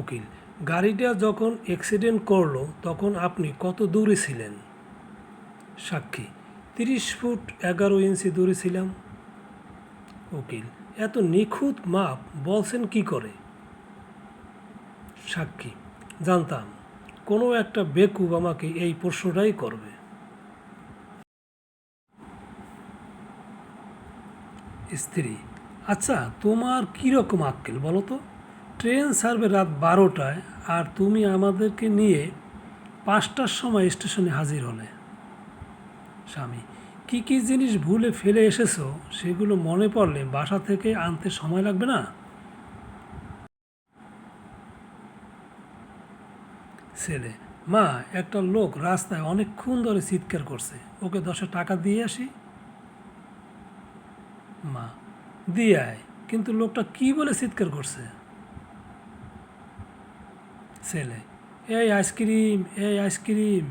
উকিল, গাড়িটা যখন অ্যাক্সিডেন্ট করল, তখন আপনি কত দূরে ছিলেন? সাক্ষী, তিরিশ ফুট এগারো ইঞ্চি দূরে ছিলাম। উকিল, এত নিখুঁত মাপ বলছেন কি করে? সাক্ষী, জানতাম, কোনো একটা বেকুব আমাকে এই প্রশ্নটাই করবে। স্ত্রী আচ্ছা তোমার কীরকম আক্কেল বলো তো? ট্রেন ছাড়বে রাত বারোটায় আর তুমি আমাদেরকে নিয়ে পাঁচটার সময় স্টেশনে হাজির হলে। স্বামী, কী কী জিনিস ভুলে ফেলে এসেছ সেগুলো মনে পড়লে বাসা থেকে আনতে সময় লাগবে না? ছেলে, মা, একটা লোক রাস্তায় অনেকক্ষণ ধরে চিৎকার করছে। ওকে দশে টাকা দিয়ে আসি? মা, দিয়ে আয়। কিন্তু লোকটা কি বলে চিৎকার করছে? ছেলে। এই আইসক্রিম এই আইসক্রিম।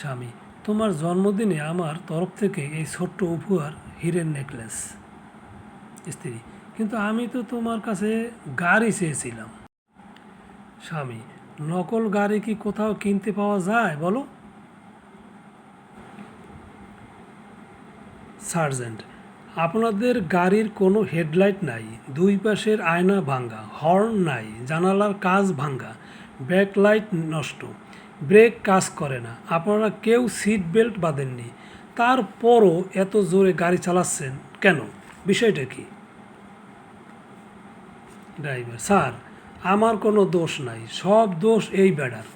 স্বামী, তোমার জন্মদিনে আমার তরফ থেকে এই ছোট্ট উপহার, হীরের নেকলেস। স্ত্রী, কিন্তু আমি তো তোমার কাছে গাড়ি চেয়েছিলাম। স্বামী, নকল গাড়ি কি কোথাও কিনতে পাওয়া যায়, বলো? সার্জেন্ট আপনাদের গাড়ির কোনো হেডলাইট নাই, দুই পাশের আয়না ভাঙ্গা, হর্ন নাই, জানালার কাজ ভাঙ্গা, ব্যাকলাইট নষ্ট, ব্রেক কাজ করে না, আপনারা কেউ সিট বেল্ট বাঁধেননি, তারপরও এত জোরে গাড়ি চালাচ্ছেন কেন? বিষয়টা কি? ড্রাইভার, স্যার, আমার কোনো দোষ নাই, সব দোষ এই বেড়ার।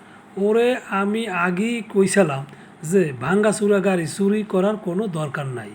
ওরে আমি আগেই কইছিলাম যে ভাঙ্গাচুরা গাড়ি চুরি করার কোনো দরকার নাই।